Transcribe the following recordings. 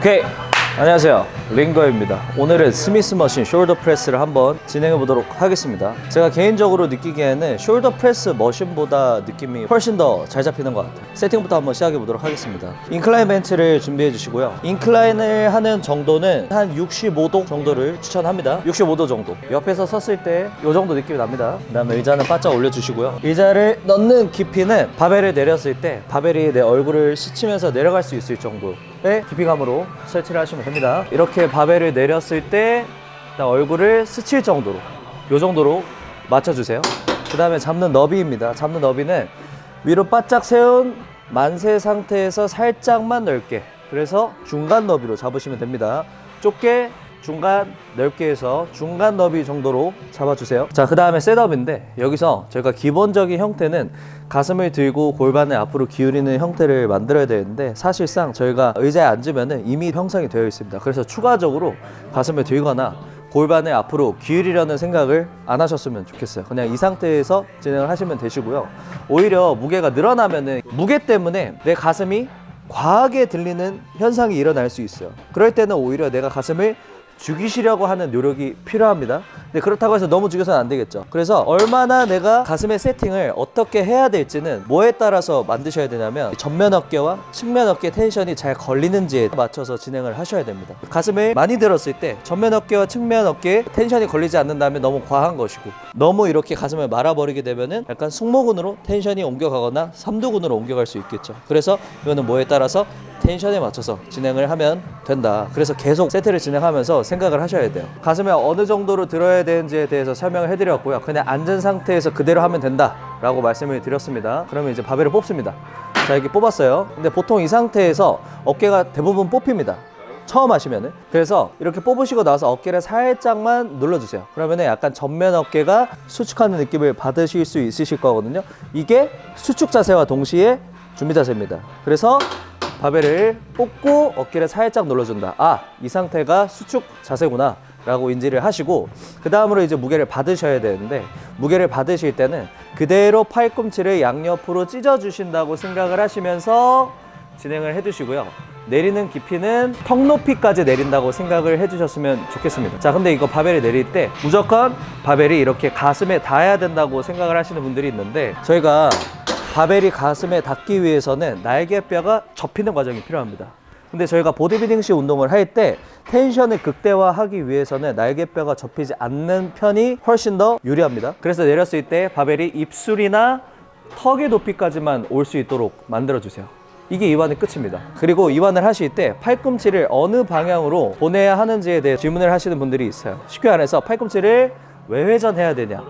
오케이. 안녕하세요. 링거입니다. 오늘은 스미스 머신 숄더 프레스를 한번 진행해 보도록 하겠습니다. 제가 개인적으로 느끼기에는 숄더 프레스 머신보다 느낌이 훨씬 더 잘 잡히는 것 같아요. 세팅부터 한번 시작해 보도록 하겠습니다. 인클라인 벤치를 준비해 주시고요. 인클라인을 하는 정도는 한 65도 정도를 추천합니다. 65도 정도. 옆에서 섰을 때 이 정도 느낌이 납니다. 그 다음에 의자는 바짝 올려주시고요. 의자를 넣는 깊이는 바벨을 내렸을 때 바벨이 내 얼굴을 스치면서 내려갈 수 있을 정도 의 깊이감으로 설치를 하시면 됩니다. 이렇게 바벨을 내렸을 때 얼굴을 스칠 정도로 이 정도로 맞춰주세요. 그 다음에 잡는 너비입니다. 잡는 너비는 위로 바짝 세운 만세 상태에서 살짝만 넓게 그래서 중간 너비로 잡으시면 됩니다. 좁게 중간 넓게 해서 중간 너비 정도로 잡아주세요. 자, 그 다음에 셋업인데 여기서 저희가 기본적인 형태는 가슴을 들고 골반을 앞으로 기울이는 형태를 만들어야 되는데 사실상 저희가 의자에 앉으면 이미 형성이 되어 있습니다. 그래서 추가적으로 가슴을 들거나 골반을 앞으로 기울이려는 생각을 안 하셨으면 좋겠어요. 그냥 이 상태에서 진행을 하시면 되시고요. 오히려 무게가 늘어나면은 무게 때문에 내 가슴이 과하게 들리는 현상이 일어날 수 있어요. 그럴 때는 오히려 내가 가슴을 죽이시려고 하는 노력이 필요합니다. 근데 그렇다고 해서 너무 죽여서는 안 되겠죠. 그래서 얼마나 내가 가슴의 세팅을 어떻게 해야 될지는 뭐에 따라서 만드셔야 되냐면 전면 어깨와 측면 어깨 텐션이 잘 걸리는지에 맞춰서 진행을 하셔야 됩니다. 가슴을 많이 들었을 때 전면 어깨와 측면 어깨에 텐션이 걸리지 않는다면 너무 과한 것이고 너무 이렇게 가슴을 말아버리게 되면은 약간 승모근으로 텐션이 옮겨가거나 삼두근으로 옮겨갈 수 있겠죠. 그래서 이거는 뭐에 따라서 텐션에 맞춰서 진행을 하면 된다. 그래서 계속 세트를 진행하면서 생각을 하셔야 돼요. 가슴에 어느 정도로 들어야 되는지에 대해서 설명을 해드렸고요. 그냥 앉은 상태에서 그대로 하면 된다 라고 말씀을 드렸습니다. 그러면 이제 바벨을 뽑습니다. 자 이렇게 뽑았어요. 근데 보통 이 상태에서 어깨가 대부분 뽑힙니다. 처음 하시면은 그래서 이렇게 뽑으시고 나서 어깨를 살짝만 눌러주세요 그러면은 약간 전면 어깨가 수축하는 느낌을 받으실 수 있으실 거거든요 이게 수축 자세와 동시에 준비 자세입니다 그래서 바벨을 뽑고 어깨를 살짝 눌러준다. 아, 이 상태가 수축 자세구나. 라고 인지를 하시고 그 다음으로 이제 무게를 받으셔야 되는데 무게를 받으실 때는 그대로 팔꿈치를 양옆으로 찢어 주신다고 생각을 하시면서 진행을 해 주시고요 내리는 깊이는 턱 높이까지 내린다고 생각을 해 주셨으면 좋겠습니다 자 근데 이거 바벨을 내릴 때 무조건 바벨이 이렇게 가슴에 닿아야 된다고 생각을 하시는 분들이 있는데 저희가 바벨이 가슴에 닿기 위해서는 날개뼈가 접히는 과정이 필요합니다. 근데 저희가 보디빌딩식 운동을 할 때 텐션을 극대화하기 위해서는 날개뼈가 접히지 않는 편이 훨씬 더 유리합니다. 그래서 내렸을 때 바벨이 입술이나 턱의 높이까지만 올 수 있도록 만들어 주세요. 이게 이완의 끝입니다. 그리고 이완을 하실 때 팔꿈치를 어느 방향으로 보내야 하는지에 대해 질문을 하시는 분들이 있어요. 쉽게 말해서 팔꿈치를 외회전해야 되냐,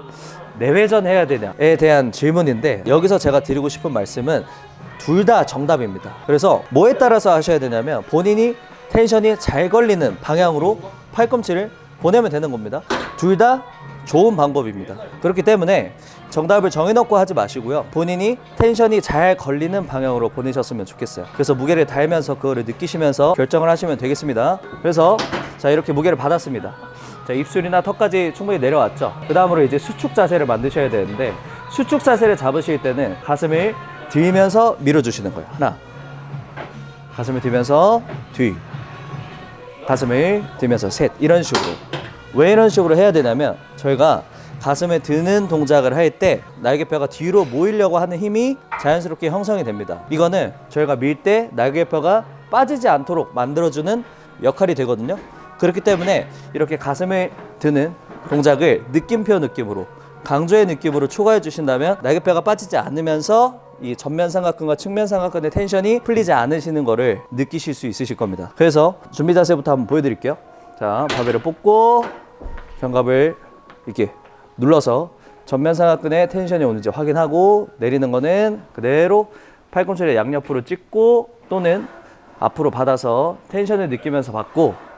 내회전해야 되냐에 대한 질문인데 여기서 제가 드리고 싶은 말씀은 둘 다 정답입니다. 그래서 뭐에 따라서 하셔야 되냐면 본인이 텐션이 잘 걸리는 방향으로 팔꿈치를 보내면 되는 겁니다. 둘 다 좋은 방법입니다. 그렇기 때문에 정답을 정해놓고 하지 마시고요. 본인이 텐션이 잘 걸리는 방향으로 보내셨으면 좋겠어요. 그래서 무게를 달면서 그거를 느끼시면서 결정을 하시면 되겠습니다. 그래서 자 이렇게 무게를 받았습니다. 자, 입술이나 턱까지 충분히 내려왔죠. 그 다음으로 이제 수축 자세를 만드셔야 되는데 수축 자세를 잡으실 때는 가슴을 들면서 밀어주시는 거예요. 하나. 가슴을 들면서 뒤. 가슴을 들면서 셋. 이런 식으로. 왜 이런 식으로 해야 되냐면 저희가 가슴에 드는 동작을 할 때 날개뼈가 뒤로 모이려고 하는 힘이 자연스럽게 형성이 됩니다. 이거는 저희가 밀 때 날개뼈가 빠지지 않도록 만들어주는 역할이 되거든요. 그렇기 때문에 이렇게 가슴을 드는 동작을 느낌표 느낌으로 강조의 느낌으로 초과해 주신다면 날개뼈가 빠지지 않으면서 이 전면 삼각근과 측면 삼각근의 텐션이 풀리지 않으시는 거를 느끼실 수 있으실 겁니다. 그래서 준비 자세부터 한번 보여드릴게요. 자, 바벨을 뽑고 견갑을 이렇게 눌러서 전면 삼각근의 텐션이 오는지 확인하고 내리는 거는 그대로 팔꿈치를 양옆으로 찍고 또는 앞으로 받아서 텐션을 느끼면서 받고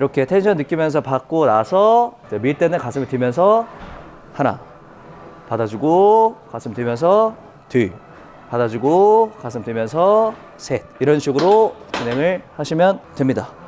이렇게 텐션 느끼면서 받고 나서 밀 때는 가슴을 들면서 하나 받아주고 가슴 들면서 뒤 받아주고 가슴 들면서 셋 이런 식으로 진행을 하시면 됩니다.